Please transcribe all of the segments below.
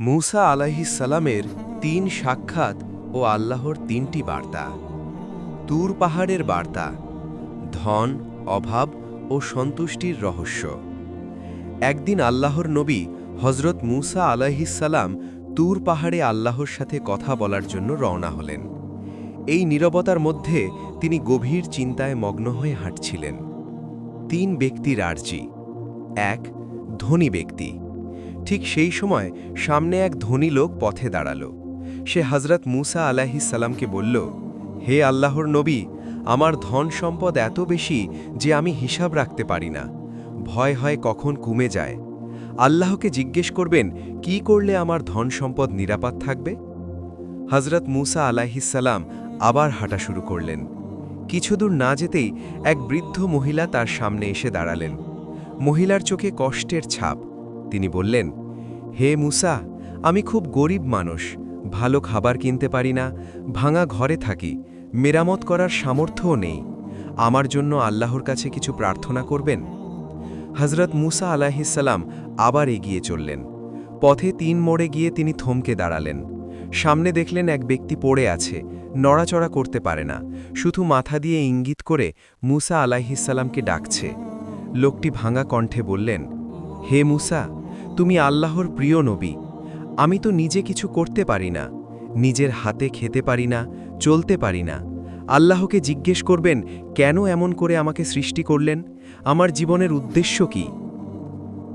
মুসা আলাহিসাল্লামের তিন সাক্ষাৎ ও আল্লাহর তিনটি বার্তা। তুর পাহাড়ের বার্তা, ধন, অভাব ও সন্তুষ্টির রহস্য। একদিন আল্লাহর নবী হজরত মুসা আলাহিসাল্লাম তুর পাহাড়ে আল্লাহর সাথে কথা বলার জন্য রওনা হলেন। এই নীরবতার মধ্যে তিনি গভীর চিন্তায় মগ্ন হয়ে হাঁটছিলেন। তিন ব্যক্তির আর্জি, এক ধনী ব্যক্তি। ঠিক সেই সময় সামনে এক ধনী লোক পথে দাঁড়াল। সে হজরত মুসা আলাহিসাল্লামকে বলল, হে আল্লাহর নবী, আমার ধন সম্পদ এত বেশি যে আমি হিসাব রাখতে পারি না। ভয় হয় কখন কমে যায়। আল্লাহকে জিজ্ঞেস করবেন, কি করলে আমার ধন সম্পদ নিরাপদ থাকবে? হজরত মুসা আলাহিসাল্লাম আবার হাঁটা শুরু করলেন। কিছুদূর না যেতেই এক বৃদ্ধ মহিলা তার সামনে এসে দাঁড়ালেন। মহিলার চোখে কষ্টের ছাপ তিনি বললেন, হে মুসা, আমি খুব গরিব মানুষ, ভালো খাবার কিনতে পারি না, ভাঙা ঘরে থাকি, মেরামত করার সামর্থ্যও নেই, আমার জন্য আল্লাহর কাছে কিছু প্রার্থনা করবেন? হজরত মুসা আলাহিসাল্লাম আবার এগিয়ে চললেন। পথে তিন মোড়ে গিয়ে তিনি থমকে দাঁড়ালেন। সামনে দেখলেন এক ব্যক্তি পড়ে আছে, নড়াচড়া করতে পারে না, শুধু মাথা দিয়ে ইঙ্গিত করে মুসা আলাহিসাল্লামকে ডাকছে। লোকটি ভাঙা কণ্ঠে বললেন, হে মুসা তুমি আল্লাহর প্রিয় নবী। আমি তো নিজে কিছু করতে পারি না, নিজের হাতে খেতে পারি না, চলতে পারি না। আল্লাহকে জিজ্ঞেস করবেন, কেন এমন করে আমাকে সৃষ্টি করলেন? আমার জীবনের উদ্দেশ্য কি?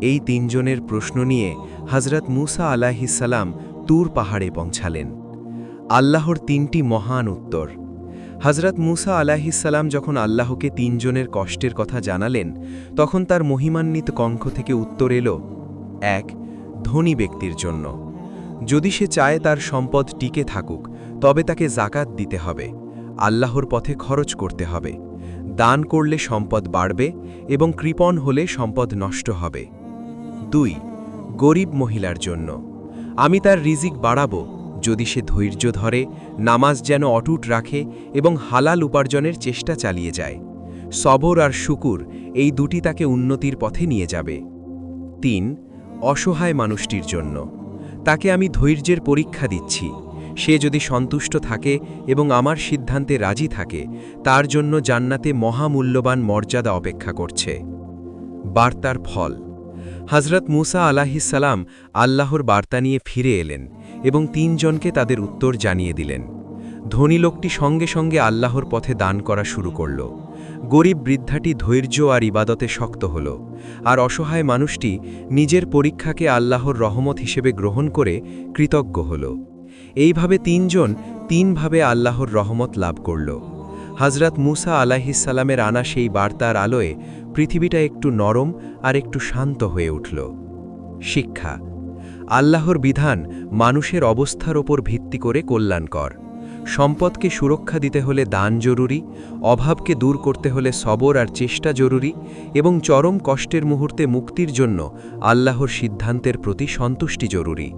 এই তিনজনের প্রশ্ন নিয়ে হজরত মুসা আলাহিসাল্লাম তুর পাহাড়ে পৌঁছালেন। আল্লাহর তিনটি মহান উত্তর। হজরত মুসা আলাহিসাল্লাম যখন আল্লাহকে তিনজনের কষ্টের কথা জানালেন, তখন তার মহিমান্বিত কণ্ঠ থেকে উত্তর এলো এক ধনী ব্যক্তির জন্য। যদি সে চায় তার সম্পদ টিকে থাকুক, তবে তাকে জাকাত দিতে হবে, আল্লাহর পথে খরচ করতে হবে, দান করলে সম্পদ বাড়বে এবং কৃপণ হলে সম্পদ নষ্ট হবে। দুই, গরিব মহিলার জন্য। আমি তার রিজিক বাড়াবো, যদি সে ধৈর্য ধরে, নামাজ যেন অটুট রাখে এবং হালাল উপার্জনের চেষ্টা চালিয়ে যায়। সবর আর শুকুর এই দুটি তাকে উন্নতির পথে নিয়ে যাবে। তিন অসহায় মানুষটির জন্য। তাকে আমি ধৈর্যের পরীক্ষা দিচ্ছি। সে যদি সন্তুষ্ট থাকে এবং আমার সিদ্ধান্তে রাজি থাকে, তার জন্য জান্নাতে মহামূল্যবান মর্যাদা অপেক্ষা করছে। বার্তার ফল। হজরত মুসা আলাহিসাল্লাম আল্লাহর বার্তা নিয়ে ফিরে এলেন এবং তিনজনকে তাদের উত্তর জানিয়ে দিলেন। ধনী লোকটি সঙ্গে সঙ্গে আল্লাহর পথে দান করা শুরু করল। গরিব বৃদ্ধাটি ধৈর্য আর ইবাদতে শক্ত হল। আর অসহায় মানুষটি নিজের পরীক্ষাকে আল্লাহর রহমত হিসেবে গ্রহণ করে কৃতজ্ঞ হল। এইভাবে তিনজন তিনভাবে আল্লাহর রহমত লাভ করল। হজরত মুসা আলাহিসাল্লামের আনা সেই বার্তার আলোয় পৃথিবীটা একটু নরম আর একটু শান্ত হয়ে উঠল। শিক্ষা। আল্লাহর বিধান মানুষের অবস্থার ওপর ভিত্তি করে কল্যাণকর। সম্পদকে সুরক্ষা দিতে হলে দান জরুরি, অভাবকে দূর করতে হলে সবর আর চেষ্টা জরুরি এবং চরম কষ্টের মুহূর্তে মুক্তির জন্য আল্লাহর সিদ্ধান্তের প্রতি সন্তুষ্টি জরুরি।